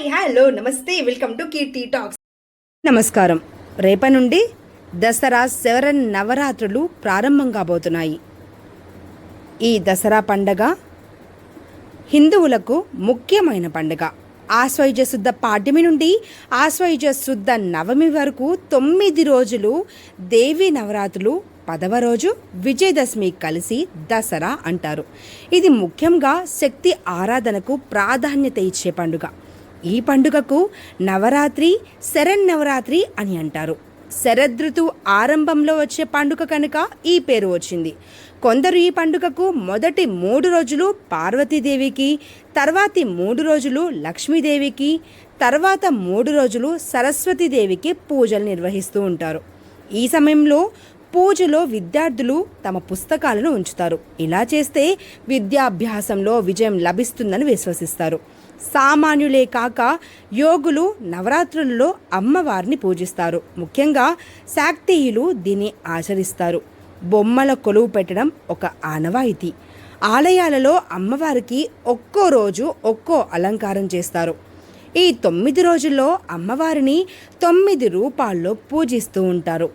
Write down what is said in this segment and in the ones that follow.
Hi hello నమస్తే welcome to Keerthi talks. నమస్కారం. రేప నుండి దసరా శవరన్ నవరాత్రులు ప్రారంభం కాబోతున్నాయి. ఈ దసరా పండగ హిందువులకు ముఖ్యమైన పండుగ. ఆశ్వయుజ శుద్ధ పాడ్యమి నుండి ఆశ్వయుజ శుద్ధ నవమి వరకు తొమ్మిది రోజులు దేవి నవరాత్రులు పదవ రోజు విజయదశమి కలిసి దసరా అంటారు. ఇది ముఖ్యంగా శక్తి ఆరాధనకు ప్రాధాన్యత ఇచ్చే పండుగ. ఈ పండుగకు నవరాత్రి శరన్నవరాత్రి అని అంటారు. శరదృతు ఆరంభంలో వచ్చే పండుగ కనుక ఈ పేరు వచ్చింది. కొందరు ఈ పండుగకు మొదటి మూడు రోజులు పార్వతీదేవికి తర్వాతి మూడు రోజులు లక్ష్మీదేవికి తర్వాత మూడు రోజులు సరస్వతీదేవికి పూజలు నిర్వహిస్తూ ఉంటారు. ఈ సమయంలో పూజలో విద్యార్థులు తమ పుస్తకాలను ఉంచుతారు. ఇలా చేస్తే విద్యాభ్యాసంలో విజయం లభిస్తుందని విశ్వసిస్తారు. సామాన్యులే కాక యోగులు నవరాత్రులలో అమ్మవారిని పూజిస్తారు. ముఖ్యంగా శాక్తేయులు దీన్ని ఆచరిస్తారు. బొమ్మల కొలువు పెట్టడం ఒక ఆనవాయితీ. ఆలయాలలో అమ్మవారికి ఒక్కో రోజు ఒక్కో అలంకారం చేస్తారు. ఈ తొమ్మిది రోజుల్లో అమ్మవారిని తొమ్మిది రూపాల్లో పూజిస్తూ ఉంటారు.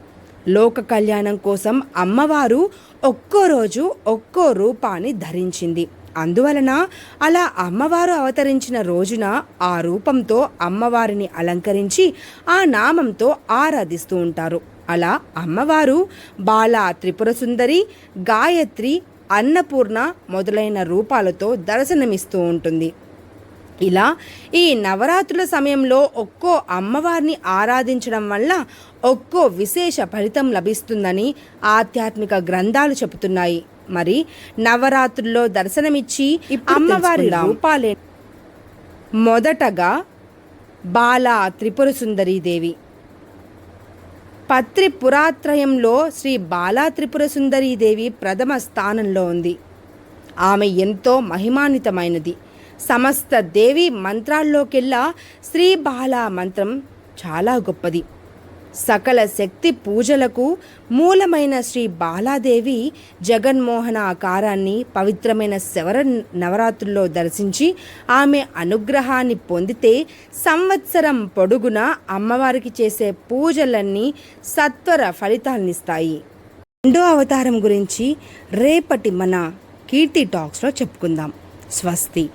లోక కళ్యాణం కోసం అమ్మవారు ఒక్కో రోజు ఒక్కో రూపాన్ని ధరించింది. అందువలన అలా అమ్మవారు అవతరించిన రోజున ఆ రూపంతో అమ్మవారిని అలంకరించి ఆ నామంతో ఆరాధిస్తూ ఉంటారు. అలా అమ్మవారు బాల త్రిపుర సుందరి గాయత్రి అన్నపూర్ణ మొదలైన రూపాలతో దర్శనమిస్తూ ఉంటుంది. ఇలా ఈ నవరాత్రుల సమయంలో ఒక్కో అమ్మవారిని ఆరాధించడం వల్ల ఒక్కో విశేష ఫలితం లభిస్తుందని ఆధ్యాత్మిక గ్రంథాలు చెబుతున్నాయి. మరి నవరాత్రుల్లో దర్శనమిచ్చి అమ్మవారి రూపాలే మొదటగా బాలా త్రిపుర సుందరీదేవి పత్రి పురాత్రయంలో శ్రీ బాలా త్రిపుర సుందరీదేవి ప్రథమ స్థానంలో ఉంది. ఆమె ఎంతో మహిమాన్వితమైనది. సమస్త దేవి మంత్రాల్లోకెల్లా శ్రీ బాలా మంత్రం చాలా గొప్పది. సకల శక్తి పూజలకు మూలమైన శ్రీ బాలాదేవి జగన్మోహన ఆకారాన్ని పవిత్రమైన శవర నవరాత్రుల్లో దర్శించి ఆమె అనుగ్రహాన్ని పొందితే సంవత్సరం పొడుగునా అమ్మవారికి చేసే పూజలన్నీ సత్వర ఫలితాలనిస్తాయి. రెండో అవతారం గురించి రేపటి మన కీర్తి టాక్స్లో చెప్పుకుందాం. స్వస్తి.